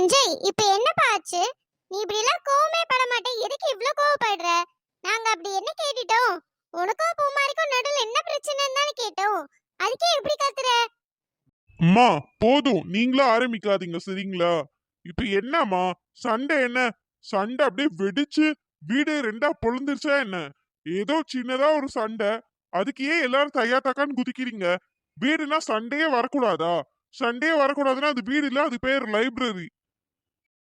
சஞ்சய் இப்ப என்னப்பா ஆச்சு? நீ இப்படி எல்லாம் கோவமே பட மாட்டே. எதுக்கு இவ்ளோ கோவப்படுற? நாங்க அப்படி என்ன கேட்டுட்டோம்? உனக்கும் பூமாரிக்கும் நடுவில் என்ன பிரச்சனைன்னு தானே கேட்டோம். அதுக்கே எப்படி கத்துற? அம்மா போதும். நீங்களும் ஆரம்பிக்காதீங்க சரிங்களா? இப்ப என்னம்மா? சண்டை என்ன? சண்டை அப்படியே வெடிச்சு வீடு ரெண்டா பொழுந்துருச்சா என்ன? ஏதோ சின்னதா ஒரு சண்டை. அதுக்கு ஏன் எல்லாரும் தையா தக்கான்னு குதிக்கிறீங்க? வீடுனா சண்டையே வரக்கூடாதா? சண்டையே வரக்கூடாதுன்னா அது வீடு இல்ல அது பேர் லைப்ரரி.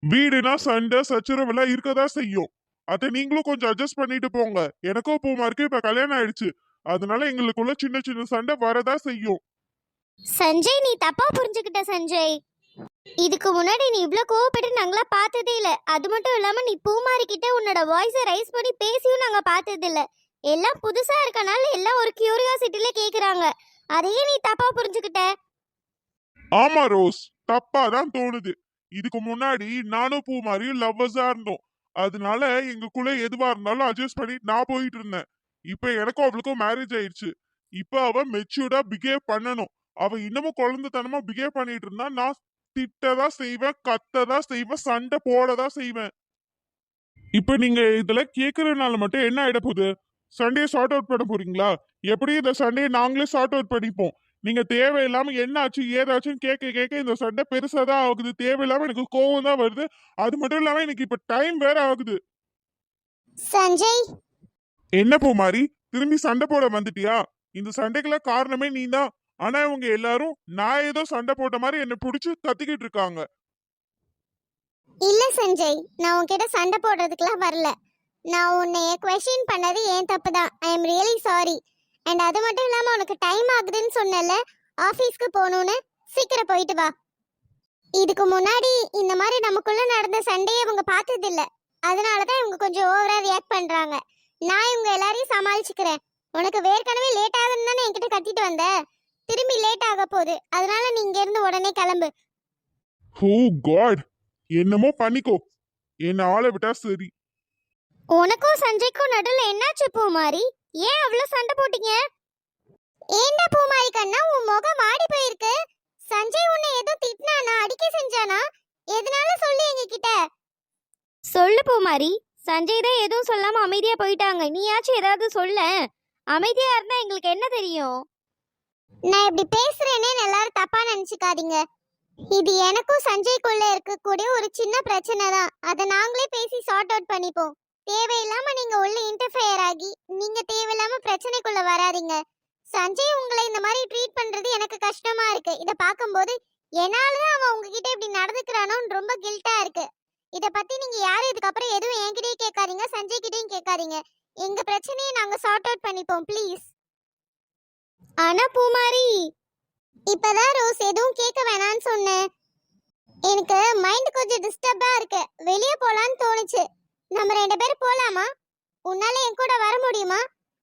வீடுனா சண்டை சச்சரவு எல்லாம் இருக்கதான் செய்யும். அதை நீங்களும் கொஞ்சம் அட்ஜஸ்ட் பண்ணிட்டு போங்க. எனக்கும் பூமாருக்கு இப்ப கல்யாணம் ஆயிடுச்சு. அதனால எங்களுக்குள்ள சின்ன சின்ன சண்டை வரதா செய்யும். சஞ்சய் நீ தப்பா புரிஞ்சுக்கிட்ட சஞ்சய். இதுக்கு முன்னாடி நீ இவ்ளோ கோவப்பட்டு நாங்களா பார்த்ததே இல்ல. அது மட்டும் இல்லாம நீ பூமாரி கிட்ட உன்னோட வாய்ஸை ரைஸ் பண்ணி பேசியும் நாங்க பார்த்தது இல்ல. எல்லாம் புதுசா இருக்கனால எல்லாம் ஒரு கியூரியாசிட்டில கேக்குறாங்க. அதையே நீ தப்பா புரிஞ்சுக்கிட்ட? ஆமா ரோஸ். தப்பா தான் தோணுது. இதுக்கு முன்னாடி நானும் பூ மாதிரி லவ்வர்ஸா இருந்தோம். அதனால எங்களுக்குள்ள எதுவா இருந்தாலும் அட்ஜஸ்ட் பண்ணி நான் போயிட்டு இருந்தேன். இப்ப எனக்கும் அவளுக்கும் மேரேஜ் ஆயிடுச்சு. இப்ப அவ மெச்சூர்டா பிஹேவ் பண்ணணும். அவ இன்னமும் குழந்தைத்தனமா பிஹேவ் பண்ணிட்டு இருந்தா நான் திட்டதா செய்வேன் கத்ததா செய்வேன் சண்டை போடதா செய்வேன். இப்ப நீங்க இதுல கேக்குறதுனால மட்டும் என்ன ஆயிட போகுது? சண்டையை சார்ட் அவுட் பண்ண போறீங்களா? எப்படி இந்த சண்டையை நாங்களே சார்ட் அவுட் பண்ணிப்போம்? நீங்க தேவையில்லாம என்ன ஆச்சு ஏதாச்சும் கேட்க கேட்க இந்த சண்டை பெருசா தான் ஆகுது. தேவையில்லாம எனக்கு கோவம் தான் வருது. அது மட்டும் இல்லாம எனக்கு இப்ப டைம் வேற ஆகுது. சஞ்சய்? என்ன போ மாதிரி திரும்பி சண்டை போட வந்துட்டியா? இந்த சண்டைக்கெல்லாம் காரணமே நீ தான் ஆனா இவங்க எல்லாரும் நான் ஏதோ சண்டை போட்ட மாதிரி என்ன புடிச்சு கத்திக்கிட்டு இருக்காங்க. இல்ல சஞ்சய் நான் உன்கிட்ட சண்டை போடுறதுக்குலாம் வரல. நான் உன்னைய கொஸ்டின் பண்ணது ஏன் தப்பு தான். I am really sorry and அது மட்டும் இல்லாம உனக்கு டைம் ஆகுதுன்னு சொன்னல ஆபீஸ்க்கு போகணும்னு சீக்கிரம் போயிட்டு வா. இதுக்கு முன்னாடி இந்த மாதிரி நமக்குள்ள நடந்த சண்டையை இவங்க பார்த்தது இல்ல அதனால தான் இவங்க கொஞ்சம் ஓவரா ரியாக்ட் பண்றாங்க. நான் இவங்க எல்லாரையும் சமாளிச்சுக்கிறேன். உனக்கு வேர்க்கனவே லேட் ஆகுதுன்னு தானே என்கிட்ட கத்திட்டு வந்த? திரும்பி லேட் ஆக போகுது. அதனால நீ இங்க இருந்து உடனே கிளம்பு. ஓ காட் என்னமோ பண்ணிக்கோ. என்ன ஆளை விட்டா சரி. உனக்கும் சஞ்சய்க்கும் நடுவுல என்னாச்சு பூமாரி? ஏன் அவ்வளவு சண்டை போட்டீங்க? ஏண்டா பூமாரி கண்ணா உன் முகம் வாடி போயிருக்கு. சஞ்சய் உன்னை ஏதோ திட்டினானா அடிக்க செஞ்சானா? எதனால சொல்லு எங்க கிட்ட சொல்லு பூமாரி. சஞ்சய் தான் எதுவும் சொல்லாம அமைதியா போயிட்டாங்க. நீயாச்சும் ஏதாவது சொல்ல. அமைதியா இருந்தா எங்களுக்கு என்ன தெரியும்? நான் இப்படி பேசுறேனே எல்லாரும் தப்பா நினைச்சுக்காதீங்க. இது எனக்கும் சஞ்சய்க்குள்ள இருக்கக்கூடிய ஒரு சின்ன பிரச்சனை தான். அதை நாங்களே பேசி சார்ட் அவுட் பண்ணிப்போம். தேவையில்லாம நீங்க உள்ள இன்டர்ஃபயர் ஆகி நீங்க தேவையில்லாம பிரச்சனைக்குள்ள வராதீங்க. சஞ்சய் உங்களை இந்த மாதிரி ட்ரீட் பண்றது எனக்கு கஷ்டமா இருக்கு. இத பாக்கும்போது என்னாலதான் அவன் உங்ககிட்ட இப்படி நடந்துக்கிறானோன்னு ரொம்ப கில்ட்டா இருக்கு. இத பத்தி நீங்க யாரும் இதுக்கப்புறம் எதுவும் என்கிட்டயும் கேட்காதீங்க சஞ்சய் கிட்டயும் கேட்காதீங்க. எங்க பிரச்சனையை நாங்க சார்ட் அவுட் பண்ணிப்போம் ப்ளீஸ் ஆனா பூமாரி இப்பதான் ரோஸ் எதுவும் கேட்க வேணாம்னு சொன்னேன். எனக்கு மைண்ட் கொஞ்சம் டிஸ்டர்பா இருக்கு. வெளியே போலான்னு தோணுச்சு. நம்ம ரெண்டு பேரும் போலாமா? உன்னால என் கூட வர முடியுமா?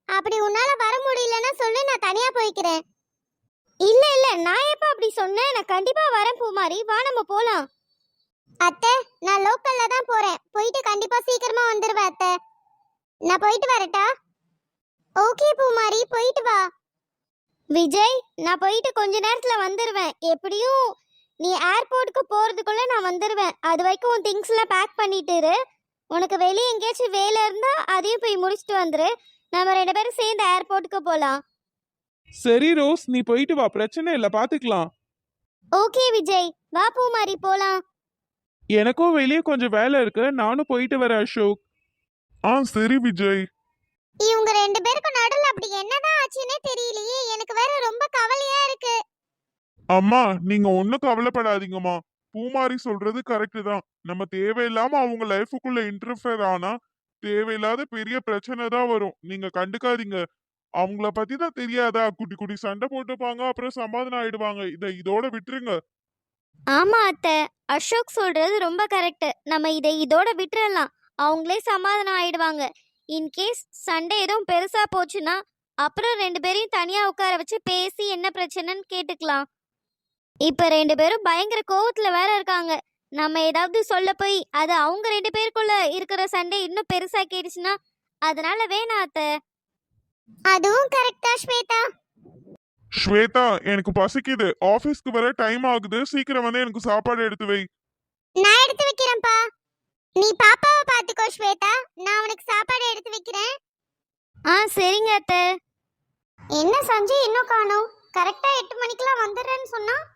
அப்படி உன்னால வர முடியலன்னா சொல்லு நான் தனியா போய்க்கிறேன். இல்ல இல்ல நான் எப்ப அப்படி சொன்னேன்? நான் கண்டிப்பா வரேன் பூமாரி. வா நம்ம போலாம். அத்தை நான் லோக்கல்ல தான் போறேன். போயிட்டு கண்டிப்பா சீக்கிரமா வந்துருவேன் அத்தை. நான் போயிட்டு வரட்டா? ஓகே பூமாரி போயிட்டு வா. விஜய் நான் போயிட்டு கொஞ்ச நேரத்துல வந்துருவேன். எப்படியும் நீ ஏர்போர்ட்டுக்கு போறதுக்குள்ள நான் வந்துருவேன். அது வரைக்கும் உன் திங்ஸ் எல்லாம் பேக் பண்ணிட்டு உனக்கு வெளியே எங்கேயாச்சும் வேலை இருந்தா அதையும் போய் முடிச்சுட்டு வந்துரு. நம்ம ரெண்டு பேரும் சேர்ந்து ஏர்போர்ட்டுக்கு போலாம். சரி ரோஸ். நீ போயிட்டு வா. பிரச்சனை இல்ல. பாத்துக்கலாம். ஓகே விஜய். வா பூமாரி. போலாம். எனக்கும் வெளியே கொஞ்சம் வேலை இருக்கு. நானும் போயிட்டு வரேன் அசோக். ஆ சரி விஜய். இவங்க ரெண்டு பேருக்கும் நடுவுல அப்படி என்னதான் ஆச்சுன்னே தெரியலையே. எனக்கு வேற ரொம்ப கவலையா இருக்கு. அம்மா நீங்க ஒன்னும் கவலைப்படாதீங்கம்மா. பூமாரி சொல்றது கரெக்டு தான். நம்ம தேவையில்லாம அவங்க லைஃபுக்குள்ள இன்டர்ஃபியர் ஆனா தேவையில்லாத பெரிய பிரச்சனை தான் வரும். நீங்க கண்டுக்காதீங்க. அவங்கள பத்தி தான் தெரியாதா? குட்டி குட்டி சண்டை போட்டுப்பாங்க அப்புறம் சமாதானம் ஆயிடுவாங்க. இதை இதோட விட்டுருங்க. ஆமா அத்தை. அசோக் சொல்றது ரொம்ப கரெக்ட் நம்ம இதை இதோட விட்டுறலாம். அவங்களே சமாதானம் ஆயிடுவாங்க. இன்கேஸ் சண்டை எதுவும் பெருசா போச்சுன்னா அப்புறம் ரெண்டு பேரையும் தனியா உட்கார வச்சு பேசி என்ன பிரச்சனைன்னு கேட்டுக்கலாம். இப்ப ரெண்டு பேரும் பயங்கர கோவத்துல வேற இருக்காங்க. நம்ம ஏதாவது சொல்ல போய் அது அவங்க ரெண்டு பேருக்குள்ள இருக்கிற சண்டை இன்னும் பெருசா கேட்டுச்சுன்னா அதனால வேணாம் அத்தை. அதுவும் கரெக்டா ஸ்வேதா. ஸ்வேதா எனக்கு பசிக்குது. ஆபீஸ்க்கு வர டைம் ஆகுது. சீக்கிரம் வந்து எனக்கு சாப்பாடு எடுத்து வை. நான் எடுத்து வைக்கிறேன்ப்பா. நீ பாப்பாவை பாத்துக்கோ ஸ்வேதா. நான் உனக்கு சாப்பாடு எடுத்து வைக்கிறேன். ஆ சரிங்க அத்தை. என்ன சஞ்சய் இன்னும் காணோம். கரெக்டா எட்டு மணிக்கெல்லாம் வந்துடுறேன்னு சொன்னா?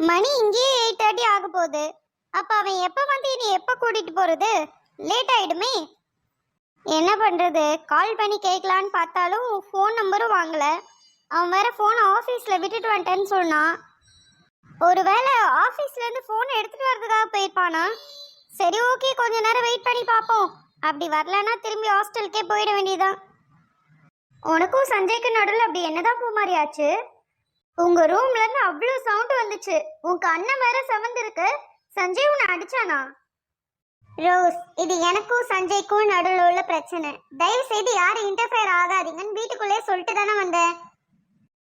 மணி இங்கேயே எயிட் தேர்ட்டி ஆக போகுது. அப்போ அவன் எப்போ வந்து இனி எப்போ கூட்டிகிட்டு போகிறது லேட் ஆகிடுமே என்ன பண்ணுறது கால் பண்ணி கேட்கலான்னு பார்த்தாலும் ஃபோன் நம்பரும் வாங்கலை. அவன் வேற ஃபோனை ஆஃபீஸில் விட்டுட்டு வந்துட்டேன்னு சொன்னான். ஒருவேளை ஆஃபீஸ்லேருந்து ஃபோனை எடுத்துகிட்டு வரதுக்காக போயிருப்பானா? சரி ஓகே கொஞ்ச நேரம் வெயிட் பண்ணி பார்ப்போம். அப்படி வரலன்னா திரும்பி ஹாஸ்டலுக்கே போயிட வேண்டியதான் உனக்கும் சஞ்சய்க்கு நடுவில் அப்படி என்னதான் பூமாரி ஆச்சு? உங்க ரூம்ல இருந்து அவ்வளோ சவுண்ட் வந்துச்சு. உன் கண்ணம் வேற செவந்திருக்கு. சஞ்சய் உன்னை அடிச்சானா? ரோஸ் இது எனக்கும் சஞ்சய்க்கும் நடுவில் உள்ள பிரச்சனை. தயவு செய்து யாரும் இன்டர்ஃபியர் ஆகாதீங்கன்னு வீட்டுக்குள்ளே சொல்லிட்டு தானே வந்தேன்.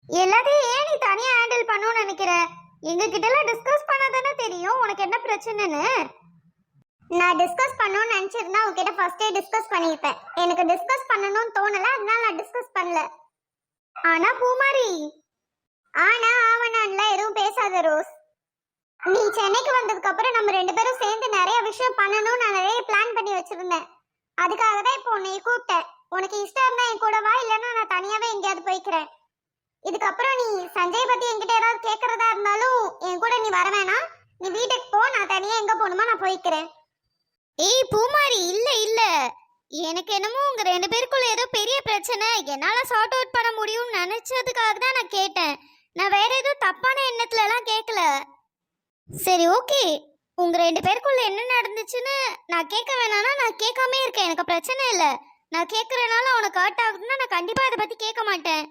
எல்லாத்தையும் ஏன் நீ தனியா ஹேண்டில் பண்ணணும்னு நினைக்கிற? எங்க கிட்ட எல்லாம் டிஸ்கஸ் பண்ணாதானே தெரியும். உனக்கு என்ன பிரச்சனைன்னு? நான் டிஸ்கஸ் பண்ணணும்னு நினைச்சிருந்தா உன்கிட்ட ஃபர்ஸ்டே டிஸ்கஸ் பண்ணிருப்பேன் எனக்கு டிஸ்கஸ் பண்ணணும்னு தோணல அதனால நான் டிஸ்கஸ் பண்ணல. ஆனா பூமாரி ஆனா ஆவணான்ல எதுவும் பேசாத ரோஸ். நீ சென்னைக்கு வந்ததுக்கு அப்புறம் நம்ம ரெண்டு பேரும் சேர்ந்து நிறைய விஷயம் பண்ணணும்னு நான் நிறைய பிளான் பண்ணி வச்சிருந்தேன். அதுக்காக தான் இப்போ உன்னை கூப்பிட்டேன் உனக்கு இஷ்டம் இருந்தா என் கூட வா இல்லைன்னா நான் தனியாவே எங்கேயாவது போய்க்கிறேன். இதுக்கப்புறம் நீ சஞ்சய் பத்தி என்கிட்ட ஏதாவது கேட்கறதா இருந்தாலும் என் கூட நீ வர வேணாம். நீ வீட்டுக்கு போ நான் தனியா எங்க போகணுமோ நான் போய்க்கிறேன். ஏய் பூமாரி இல்ல இல்ல. எனக்கு என்னமோ உங்க ரெண்டு பேருக்குள்ள ஏதோ பெரிய பிரச்சனை. என்னால சார்ட் அவுட் பண்ண முடியும்னு நினைச்சதுக்காக தான் நான் கேட்டேன். நான் வேற எதுவும் தப்பான எண்ணத்துல எல்லாம் கேட்கல சரி ஓகே. உங்க ரெண்டு பேருக்குள்ள என்ன நடந்துச்சுன்னு நான் கேட்க வேணாம்னா நான் கேட்காம இருக்கேன். எனக்கு பிரச்சனை இல்லை. நான் கேட்கறனால உனக்கு ஹர்ட் ஆகுதுன்னா நான் கண்டிப்பா அதை பத்தி கேட்க மாட்டேன்.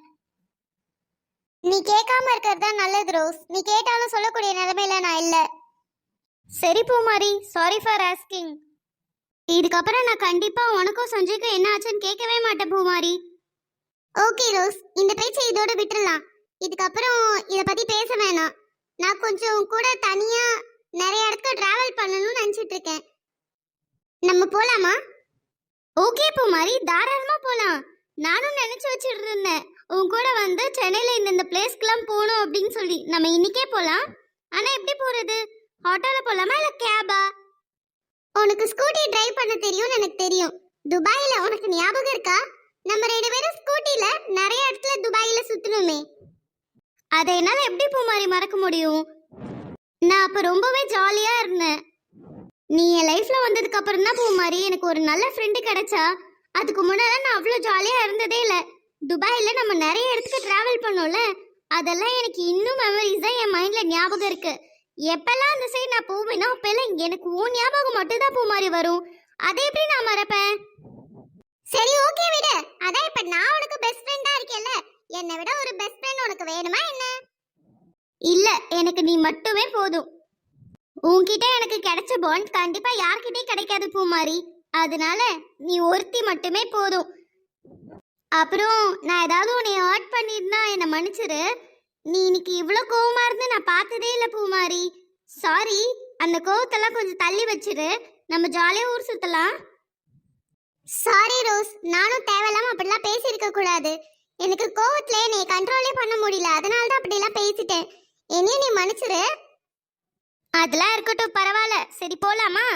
நீ கேட்காம இருக்கிறது தான் நல்லது ரோஸ். நீ கேட்டாலும் சொல்லக்கூடிய நிலைமையில நான் இல்ல. சரி பூமாரி. சாரி ஃபார் ஆஸ்கிங் இதுக்கப்புறம் நான் கண்டிப்பா உனக்கும் சஞ்சய்க்கும் என்ன ஆச்சுன்னு கேட்கவே மாட்டேன் பூமாரி. Okay rose. இந்த பேச்சை இதோட விட்டுடலாம் இதுக்கப்புறம் இத பத்தி பேச வேணாம். நான் கொஞ்சம் கூட தனியா நிறைய இடத்துக்கு டிராவல் பண்ணணும்னு நினைச்சிட்டு இருக்கேன் நம்ம போலாமா? ஓகே பூமாரி தாராளமா போலாம். நானும் நினைச்சு வச்சிட்டு இருந்தேன் உன் கூட வந்து சென்னையில இந்தந்த இந்த போகணும் அப்படின்னு சொல்லி. நம்ம இன்னைக்கே போலாம். ஆனா எப்படி போறது? ஆட்டோல போலாமா இல்ல கேபா உனக்கு ஸ்கூட்டி டிரைவ் பண்ண தெரியும்னு எனக்கு தெரியும். துபாயில உனக்கு ஞாபகம் இருக்கா? நம்ம ரெண்டு பேரும் ஸ்கூட்டில நிறைய இடத்துல துபாயில சுத்தணுமே. அதை என்னால எப்படி பூமாரி மறக்க முடியும்? நான் அப்ப ரொம்பவே ஜாலியா இருந்தேன். நீ என் லைஃப்ல வந்ததுக்கு அப்புறம் தான் பூமாரி எனக்கு ஒரு நல்ல ஃப்ரெண்டு கிடைச்சா. அதுக்கு முன்னால நான் அவ்வளோ ஜாலியா இருந்ததே இல்லை. துபாயில நம்ம நிறைய இடத்துக்கு டிராவல் பண்ணோம்ல. அதெல்லாம் எனக்கு இன்னும் மெமரிஸ் தான் என் மைண்ட்ல ஞாபகம் இருக்கு. எப்பெல்லாம் அந்த சைடு நான் போவேனோ அப்பெல்லாம் எனக்கு உன் ஞாபகம் மட்டும்தான் பூமாரி மாதிரி வரும். அதை எப்படி நான் மறப்பேன்? சரி ஓகே விடு. அதான் இப்ப நான் உனக்கு பெஸ்ட் ஃப்ரெண்டா இருக்கேன்ல. என்னை விட ஒரு பெஸ்ட் ஃப்ரெண்ட் உனக்கு வேணுமா என்ன? இல்ல எனக்கு நீ மட்டுமே போதும். உன்கிட்ட எனக்கு கிடைச்ச பாண்ட் கண்டிப்பா யார்கிட்டயும் கிடைக்காது பூமாரி. அதனால நீ ஒருத்தி மட்டுமே போதும். அப்புறம் நான் ஏதாவது உன்னை ஹர்ட் பண்ணியிருந்தா என்னை மன்னிச்சிரு. நீ இன்னைக்கு இவ்வளோ கோவமாக இருந்து நான் பார்த்ததே இல்லை பூமாரி. சாரி அந்த கோவத்தெல்லாம் கொஞ்சம் தள்ளி வச்சிரு. நம்ம ஜாலியாக ஊர் சுற்றலாம் சாரி ரோஸ் நானும் தேவையில்லாம அப்படிலாம் பேசியிருக்க கூடாது. எனக்கு கோவத்துல நீ கண்ட்ரோலே பண்ண முடியல. அதனால தான் அப்படிலாம் பேசிட்டேன். என்னைய நீ மன்னிச்சிரு. அதெல்லாம் இருக்கட்டும் பரவாயில்ல. சரி போலாமா?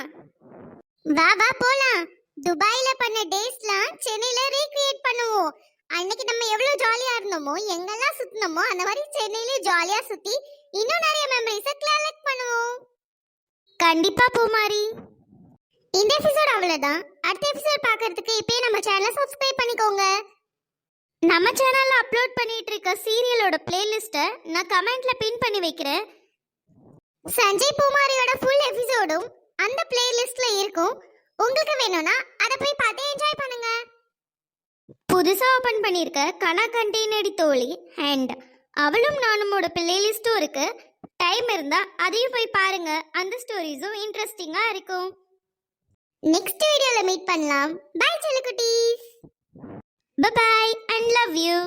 வா வா போலாம். துபாயில பண்ண டேஸ்லாம் சென்னையில ரீக்ரியேட் பண்ணுவோம். அன்னைக்கு நம்ம எவ்வளவு ஜாலியா இருந்தோமோ எங்கெல்லாம் சுத்தினோமோ அந்த மாதிரி சென்னையில ஜாலியா சுத்தி இன்னும் நிறைய மெமரிஸ கலெக்ட் பண்ணுவோம். கண்டிப்பா பூமாரி. இந்த எபிசோட் அவ்வளவுதான். அடுத்த எபிசோட் பாக்குறதுக்கு இப்பயே நம்ம சேனலை சப்ஸ்கிரைப் பண்ணிக்கோங்க. நம்ம சேனல்ல அப்லோட் பண்ணிட்டு இருக்க சீரியலோட பிளேலிஸ்ட்டை நான் கமெண்ட்ல பின் பண்ணி வைக்கிறேன். சஞ்சய் பூமாரியோட ஃபுல் எபிசோடும் அந்த பிளேலிஸ்ட்ல இருக்கும். உங்களுக்கு வேணும்னா அதை போய் பார்த்து என்ஜாய் பண்ணுங்க. புதுசாக ஓப்பன் பண்ணியிருக்க கலா கண்டெய்னடி தோழி அண்ட் அவளும் நானுமோட பிளேலிஸ்ட்டும் இருக்கு. டைம் இருந்தா அதையும் போய் பாருங்க. அந்த ஸ்டோரிஸும் இன்ட்ரெஸ்டிங்கா இருக்கும். நெக்ஸ்ட் வீடியோல மீட் பண்ணலாம். பை செல்லக்குட்டீஸ் பை அண்ட் லவ் யூ